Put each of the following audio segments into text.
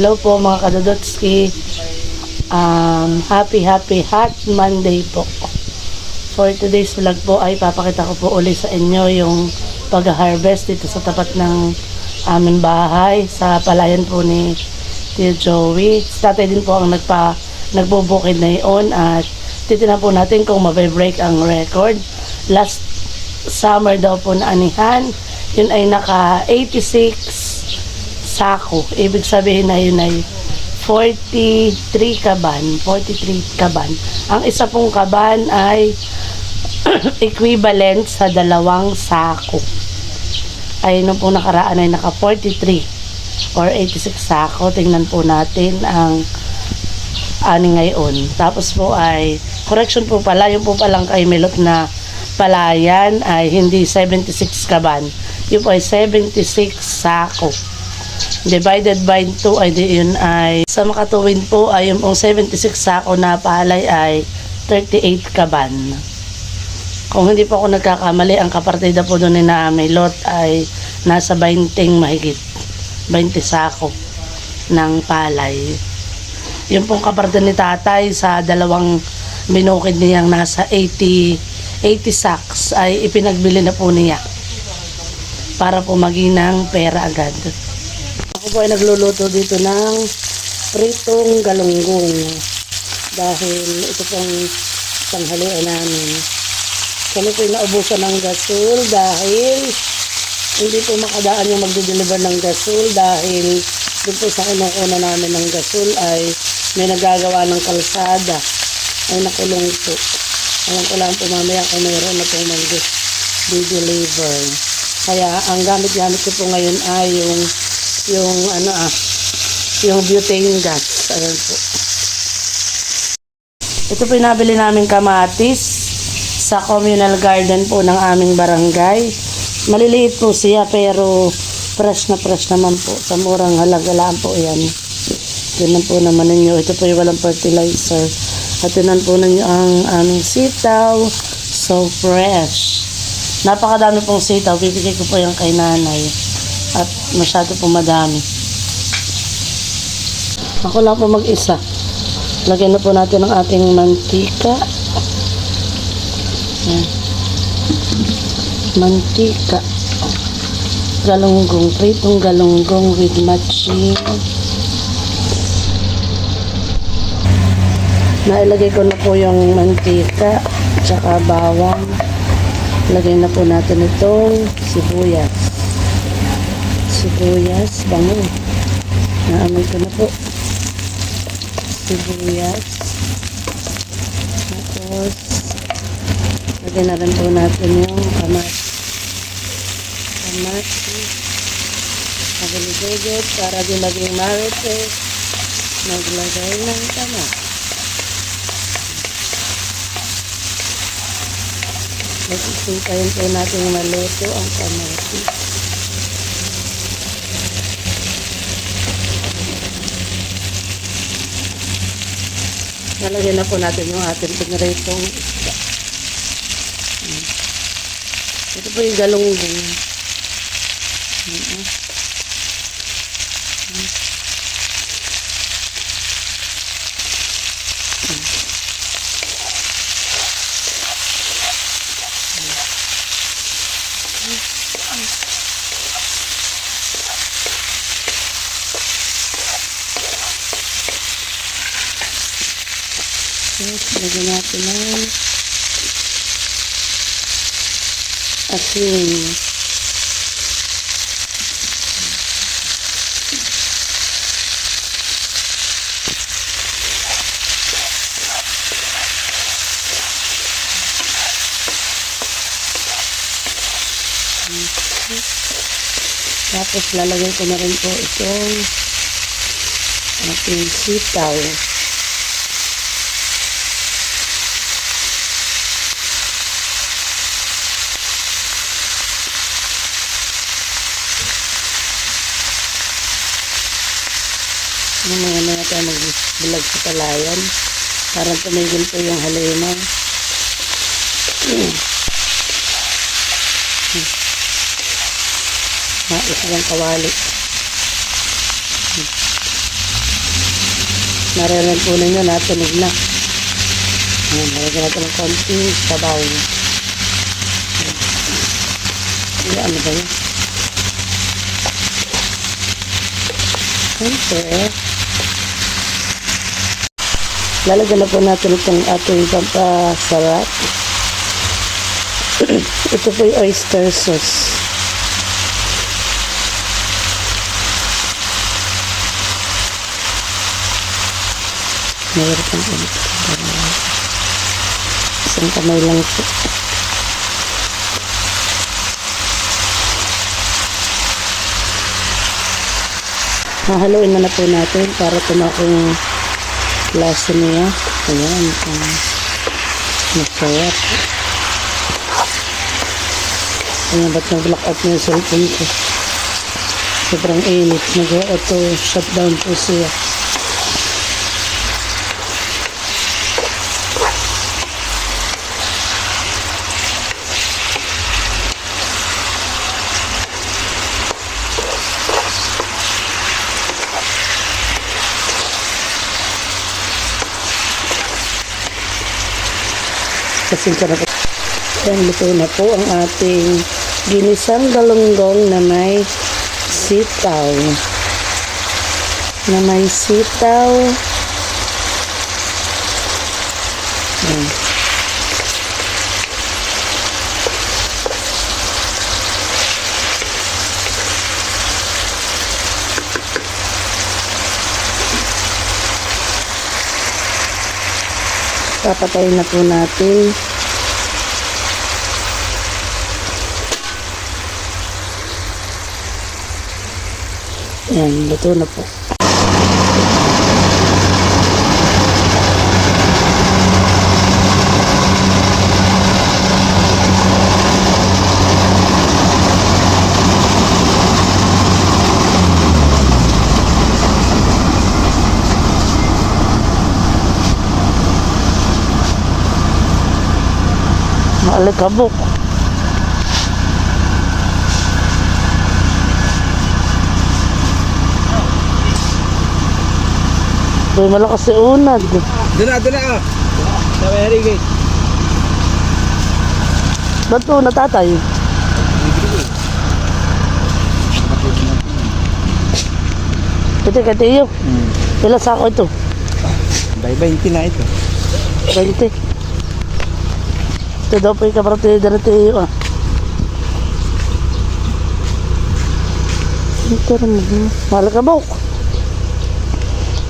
Hello po mga kadodotski. Um, happy, happy, hot Monday po. For today's vlog po ay papakita ko po uli sa inyo yung pag-harvest dito sa tapat ng aming bahay sa palayan po ni Tio Joey. Si tatay din po ang nagpa, nagbubukid na iyon at titignan po natin kung mabibreak ang record. Last summer daw po na anihan, yun ay naka 86 sako. Ibig sabihin na yun ay 43 kaban. 43 kaban. Ang isa pong kaban ay equivalent sa dalawang sako. Ay nung po nakaraan ay naka 43 or 86 sako. Tingnan po natin ang ani ngayon. Tapos po ay correction po pala, yung po palang kay Melot na palayan ay hindi 76 kaban. Yung po ay 76 sako divided by 2 ay yun ay sa makatuwid po ay yung pong 76 sako na palay ay 38 kaban. Kung hindi po ako nagkakamali, ang kapartida po doon na lot ay nasa 20 mahigit. 20 sako ng palay. Yung pong kapartida ni tatay sa dalawang binukid niyang nasa 80 80 sacks ay ipinagbili na po niya para po maginang pera agad. Ako po ay nagluluto dito ng pritong galunggong dahil ito pong tanghalian namin. Kami po naubusan ng gasol dahil hindi po makadaan yung magde-deliver ng gasol dahil doon po sa kinukuna namin ng gasol ay may nagagawa ng kalsada ay nakulong po. Alam ko lang po mamaya kung mayroon na pong mag-deliver. Kaya ang gamit-gamit ko po ngayon ay yung yung ano ah, yung butane gas. Ayan po. Ito po nabili namin kamatis sa communal garden po ng aming barangay. Maliliit po siya pero fresh na fresh naman po. Sa murang halaga lang po yan. Tignan po naman ninyo. Ito po yung walang fertilizer. At tignan po ninyo ang aming sitaw. So fresh. Napakadami pong sitaw. Bibigay ko po yung kay nanay at masyado po madami. Ako lang po mag-isa. Lagyan na po natin ang ating mantika. Yan. Mantika. Galunggong. Pritong galunggong with matching. Nailagay ko na po yung mantika. Tsaka bawang. Lagay na po natin itong sibuyas sibuyas, bango. Naamoy ko na po. Sibuyas. Tapos, lagyan na rin po natin yung kamatis. Kamatis. Nagaligogot para di maging marites. Naglagay ng kamatis. Nagsisintayin po natin maluto ang kamatis. Nalagyan na po natin yung ating pinaritong isda. Ito po yung galunggong. Hmm. Hmm. Yes, lagyan natin ng asin. Tapos lalagay ko na rin po itong ating sitaw. Mamaya na tayo mag-vlog sa palayan. Para tumigil po yung halimaw. Hmm. Ah, lang kawali. Nariyan po ninyo na tunog na. Ayan, lagyan natin ng konting sabaw. Ayan, ano ba yun? Okay. Lalagyan na po natin itong ating pampasarap. Ito po yung oyster sauce. Mayroon pang ulit. Isang kamay lang po. Hahaluin na na po natin para tumakong lasa niya. Ayan. Um, masarap. Ayan, ba't nag-block out na yung cellphone ko? Sobrang init. Nag-auto shutdown po siya. Pasensya na po. Ayan, luto na po ang ating ginisang galunggong na may sitaw. Na may sitaw. Ayan. Papatayin na po natin. Yan, luto na po. Maalikabok. Doy malakas si unad. Doon na, doon na ah. Sa Mary Gate. Ba't po natatay? Ito kati iyo. Hmm. Ilan sako ito? Bye 20 na ito. 20. Ito daw po yung kaparate dito iyo ah. Ito rin mo. Malakabok.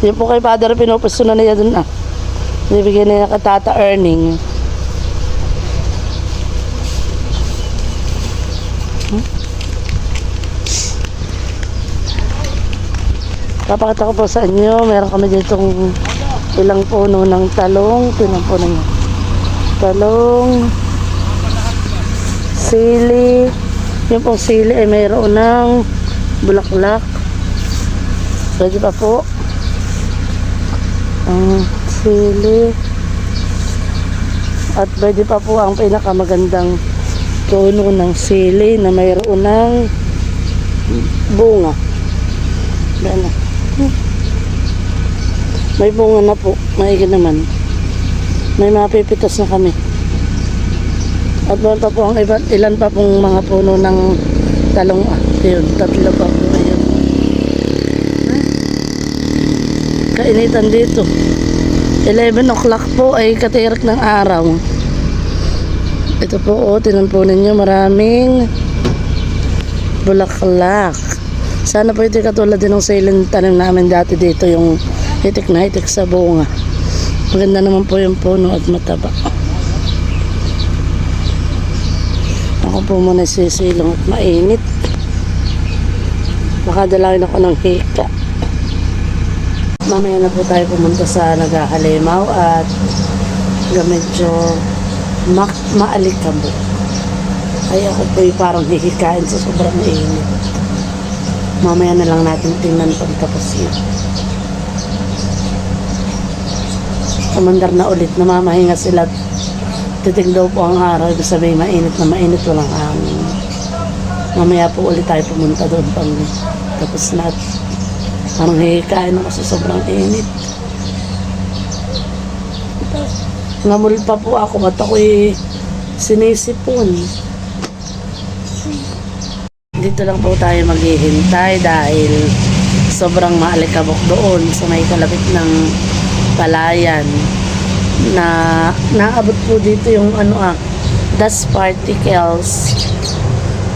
Yun po kay Father pinupusto na niya dun ah. Bibigyan niya ka tata earning. Hmm? Papakita ko po sa inyo, meron kami ditong ilang puno ng talong. Pinang puno niya. Talong, sili. Yung pong sili ay mayroon ng bulaklak. Pwede pa po. Ang sili. At pwede pa po ang pinakamagandang puno ng sili na mayroon ng bunga. Yan na. May bunga na po. Maigi naman. May mapipitas na kami. At meron pa po ang iba, ilan pa pong mga puno ng talong. Ah, yun, tatlo pa po. Ah. Kainitan dito. 11 o'clock po ay katirik ng araw. Ito po, oh, tinan po ninyo, maraming bulaklak. Sana po ito katulad din ng silent tanim namin dati dito yung hitik na hitik sa bunga. Maganda naman po yung puno at mataba. Ako po muna sisilong at mainit. Makadalawin ako ng hika. Mamaya na po tayo pumunta sa naghahalimaw at medyo ma maalikabok. Ay ako po parang hihikain sa sobrang init. Mamaya na lang natin tingnan pagtapos yun. Kumandar na ulit, namamahinga sila. Titig po ang araw, ibig sabihin mainit na mainit, walang hangin. Mamaya po ulit tayo pumunta doon pang tapos na. Parang hihikain ako sa sobrang init. Ngamul pa po ako at ako'y sinisipon. Dito lang po tayo maghihintay dahil sobrang maalikabok doon sa may kalapit ng palayan na naabot po dito yung ano ah dust particles.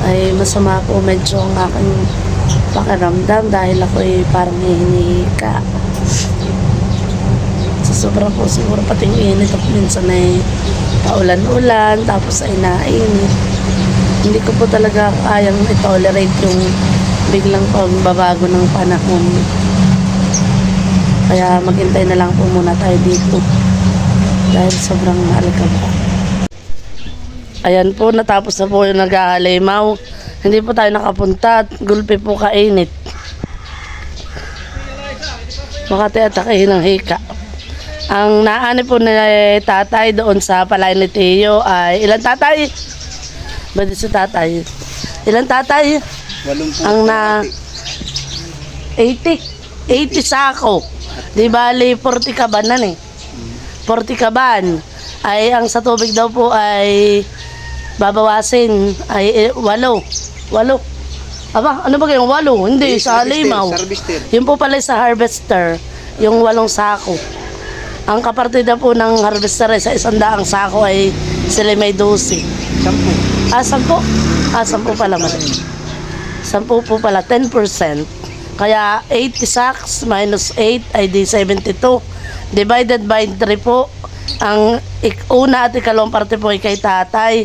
Ay masama po medyo ang aking pakiramdam dahil ako ay parang hinihika sa sobra po siguro pating init at minsan ay paulan-ulan tapos ay nainit. Hindi ko po talaga kayang i-tolerate yung biglang pagbabago ng panahon kaya maghintay na lang po muna tayo dito dahil sobrang po Ayan po, natapos na po yung nag-aalimaw. Hindi po tayo nakapunta at gulpi po kainit. Makati at akahin ng hika. Ang naani po ni tatay doon sa palay ni Teo ay ilan tatay? Ba't si tatay? Ilan tatay? Walong po. Ang na 80. 80 sako. Di bali 40 kabanan eh. 40 kaban. Ay ang sa tubig daw po ay babawasin ay eh, walo. Walo. Aba, ano ba yung walo? Hindi, sa limaw. Yun po pala sa harvester, yung walong sako. Ang kapartida po ng harvester ay sa isang daang sako ay sila may 12. Sampu. Ah, sampo? Ah, sampo pala man. Sampo po pala, 10%. Kaya 80 sacks minus 8 ay di 72. Divided by 3 po. Ang una at ikalawang parte po ay kay tatay.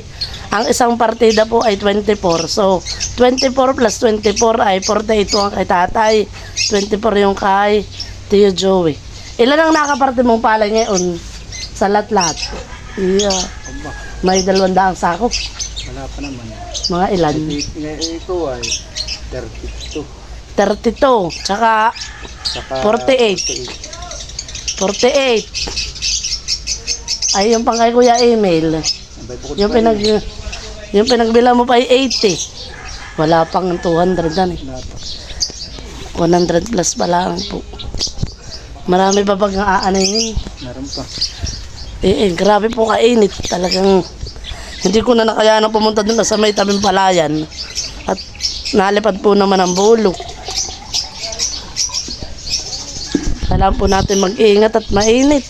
Ang isang partida po ay 24. So, 24 plus 24 ay 48 po ang kay tatay. 24 yung kay Tio Joey. Ilan ang nakaparte mong palay ngayon? Sa lahat-lahat. Yeah. May dalawang daang sako. wala pa naman. Mga ilan? Ito ay 32. 32. Tsaka Saka 48. 48. Ay, yung pang kay Kuya Emil. Abay, bukod Yung pa pinag yun. yung pinagbila mo pa ay 80. Wala pang 200 dan eh. Wala pa. 100 plus pa lang po. Marami pa pag aanay. Meron pa. Eh, eh, grabe po kainit. Talagang hindi ko na nakayanan pumunta na sa may tabing palayan. At nalipad po naman ang bulok. Kailangan po natin mag-ingat at mainit.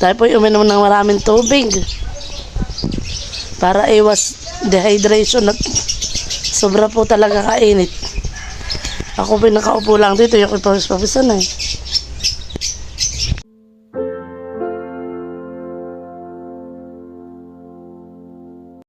Tayo po uminom ng maraming tubig. Para iwas dehydration at sobra po talaga kainit. Ako pinakaupo lang dito, yung ipawis pawisan eh.